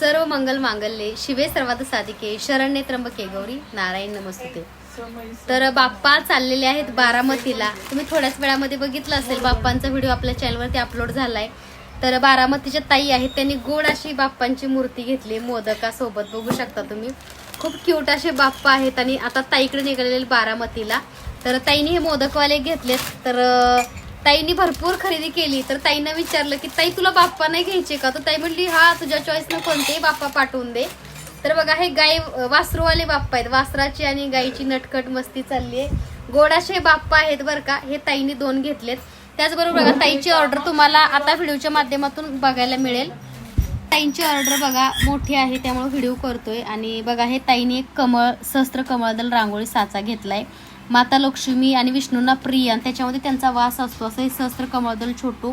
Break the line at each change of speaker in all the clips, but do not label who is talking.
सर्व मंगल मांगल्ये शिवे सर्वात साधिके शरण्ये त्र्यंबके गौरी नारायण नमस्ते तर बाप्पा चाललेले आहेत बारामतीला. तुम्ही थोड्याच वेळामध्ये बघितलं असेल बाप्पांचा व्हिडिओ आपल्या चॅनलवरती अपलोड झालाय. तर बारामतीच्या ताई आहेत त्यांनी गोड अशी बाप्पांची मूर्ती घेतली मोदकासोबत. बघू शकता तुम्ही. खूप क्यूट असे बाप्पा आहेत आणि आता ताईकडे निघालेले बारामतीला. तर ताईने हे मोदकवाले घेतलेत. तर ताईनी भरपूर खरेदी केली. तर ताईनं विचारलं की ताई तुला बाप्पा नाही घ्यायचे का? तर ताई म्हणली हा तुझ्या चॉईसनं कोणतेही बाप्पा पाठवून दे. तर बघा हे गाय वासरूवाले बाप्पा आहेत. वासराची आणि गायीची नटकट मस्ती चालली आहे गोडाशे बाप्पा आहेत बरं का हे ताईने दोन घेतलेत. त्याचबरोबर बघा ताईची ऑर्डर तुम्हाला आता व्हिडिओच्या माध्यमातून बघायला मिळेल. ताईंची ऑर्डर बघा मोठी आहे त्यामुळे व्हिडिओ करतोय. आणि बघा हे ताईने एक कमळ सहस्त्र कमळदल रांगोळी साचा घेतलाय. माता लक्ष्मी आणि विष्णूंना प्रिय. आणि त्याच्यामध्ये त्यांचा वास असतो. असं हे सहस्त्र कमळदल छोटू.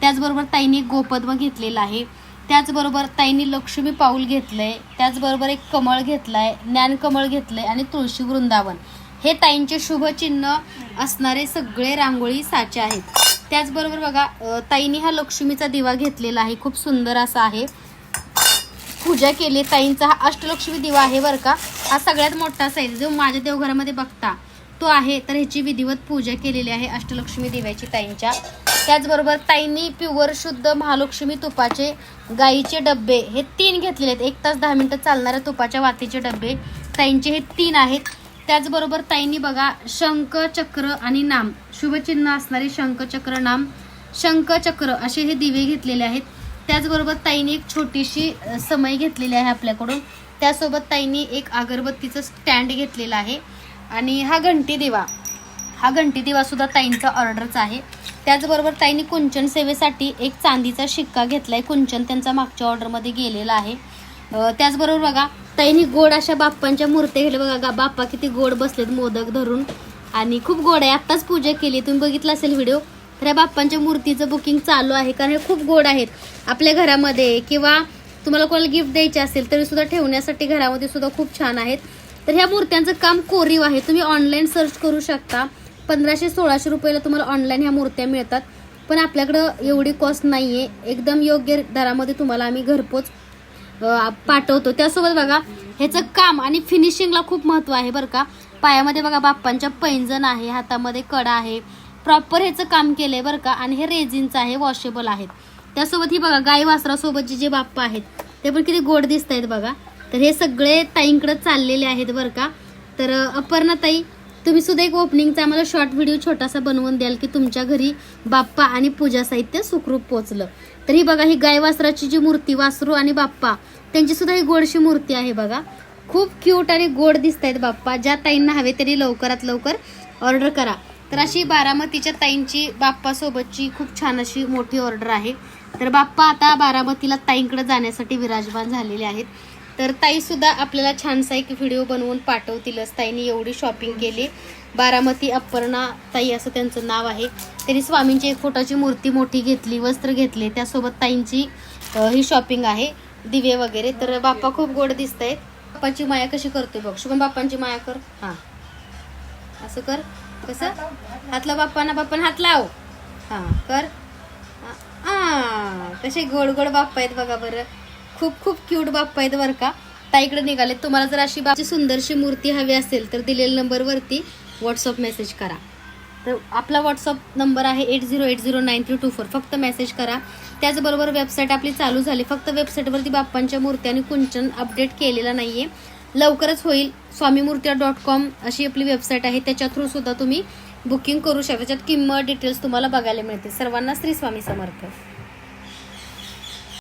त्याचबरोबर ताईने गोपद्म घेतलेला आहे. त्याचबरोबर ताईंनी लक्ष्मी पाऊल घेतलंय. त्याचबरोबर एक कमळ घेतलाय. ज्ञान कमळ घेतलंय आणि तुळशी वृंदावन. हे ताईंचे शुभचिन्ह असणारे सगळे रांगोळी साचे आहेत. त्याचबरोबर बघा ताईंनी हा लक्ष्मीचा दिवा घेतलेला आहे. खूप सुंदर असा आहे. पूजा केली. ताईंचा हा अष्टलक्ष्मी दिवा आहे बरं का. हा सगळ्यात मोठा साईज जो माझ्या देवघरामध्ये बघता. तो आहे तर ह्याची विधिवत पूजा केलेली आहे अष्टलक्ष्मी दिव्याची ताईंच्या. त्याचबरोबर ताईंनी प्युअर शुद्ध महालक्ष्मी तुपाचे गाईचे डब्बे हे तीन घेतलेले आहेत. एक तास दहा मिनटं चालणाऱ्या तुपाच्या वातीचे डब्बे ताईंचे हे तीन आहेत. त्याचबरोबर ताईंनी बघा शंख चक्र आणि नाम. शुभचिन्ह असणारे शंख चक्र नाम शंख चक्र असे हे दिवे घेतलेले आहेत. त्याचबरोबर ताईंनी एक छोटीशी समय घेतलेली आहे आपल्याकडून. त्यासोबत ताईंनी एक अगरबत्तीचं स्टँड घेतलेलं आहे. आणि हा घंटी दिवा. हा घंटी दिवासुद्धा ताईंचा ऑर्डरचा आहे. त्याचबरोबर ताईंनी कुंचन सेवेसाठी एक चांदीचा शिक्का घेतला आहे कुंचन त्यांचा मागच्या ऑर्डरमध्ये गेलेला आहे. त्याचबरोबर बघा ताईंनी गोड अशा बाप्पांच्या मूर्त्या घेतल्या. बघा गा- बाप्पा किती गोड बसलेत मोदक धरून. आणि खूप गोड आहे. आत्ताच पूजा केली. तुम्ही बघितला असेल व्हिडिओ. तर या बाप्पांच्या मूर्तीचं बुकिंग चालू आहे. कारण हे खूप गोड आहेत. आपल्या घरामध्ये किंवा तुम्हाला कोणाला गिफ्ट द्यायचे असेल तरी सुद्धा ठेवण्यासाठी घरामध्ये सुद्धा खूप छान आहेत. तर ह्या मूर्त्यांचं काम कोरीव आहे. तुम्ही ऑनलाईन सर्च करू शकता. पंधराशे सोळाशे रुपयाला तुम्हाला ऑनलाईन ह्या मूर्त्या मिळतात. पण आपल्याकडं एवढी कॉस्ट नाही आहे एकदम योग्य दरामध्ये तुम्हाला आम्ही घरपोच पाठवतो. त्यासोबत बघा ह्याचं काम आणि फिनिशिंगला खूप महत्त्व आहे बरं का. पायामध्ये बघा बाप्पांच्या पैंजण आहे हातामध्ये कडा आहे. प्रॉपर ह्याचं काम केलंय बरं का. आणि हे रेझिनचं आहे वॉशेबल आहेत. त्यासोबत ही बघा गाई वासरासोबतचे जे बाप्पा आहेत ते पण किती गोड दिसत आहेत बघा. तर हे सगळे ताईंकडे चाललेले आहेत बरं का. तर अपर्णा ताई तुम्ही सुद्धा एक ओपनिंगचा आम्हाला शॉर्ट व्हिडिओ छोटासा बनवून द्याल की तुमच्या घरी बाप्पा आणि पूजा साहित्य सुखरूप पोचलं. तर ही बघा ही गाय वासराची जी मूर्ती वासरू आणि बाप्पा त्यांची सुद्धा ही गोडशी मूर्ती आहे बघा. खूप क्यूट आणि गोड दिसत आहेत बाप्पा. ज्या ताईंना हवे तरी लवकरात लवकर ऑर्डर करा. तर अशी बारामतीच्या ताईंची बाप्पासोबतची खूप छान अशी मोठी ऑर्डर आहे. तर बाप्पा आता बारामतीला ताईंकडे जाण्यासाठी विराजमान झालेले आहेत. तर ताई सुद्धा आपल्याला छानसा एक व्हिडिओ बनवून पाठवतीलच. ताईने एवढी शॉपिंग केली. बारामती अपर्णा ताई असं त्यांचं नाव आहे. त्यांनी स्वामींची एक फोटाची मूर्ती मोठी घेतली वस्त्र घेतले. त्यासोबत ताईंची ही शॉपिंग आहे. दिवे वगैरे. तर बाप्पा खूप गोड दिसत आहेत बाप्पाची माया कशी करतोय बघ. शुभम बाप्पांची माया कर. हां. असं कर. कसं? हातला बाप्पांना. बाप्पांना हात लाव. हां. कर. हां कसे गोड गोड बाप्पा आहेत बघा बरं. खूप खूप क्यूट बाप्पा आहेत बरं का. ताईकडे निघाले तुम्हाला जर अशी बाप्पाची सुंदरशी मूर्ती हवी असेल तर दिलेल्या नंबरवरती व्हॉट्सअप मेसेज करा. तर आपला व्हॉट्सअप नंबर आहे eight zero eight zero nine three two four फक्त मेसेज करा. त्याचबरोबर वेबसाईट आपली चालू झाली. फक्त वेबसाईटवरती बाप्पांच्या मूर्ती आणि कुंचन अपडेट केलेला नाही आहे लवकरच होईल. स्वामी मूर्त्या डॉट कॉम अशी आपली वेबसाईट आहे. त्याच्या थ्रू सुद्धा तुम्ही बुकिंग करू शकता. त्याच्यात किंमत डिटेल्स तुम्हाला बघायला मिळते सर्वांना श्री स्वामी समर्थ.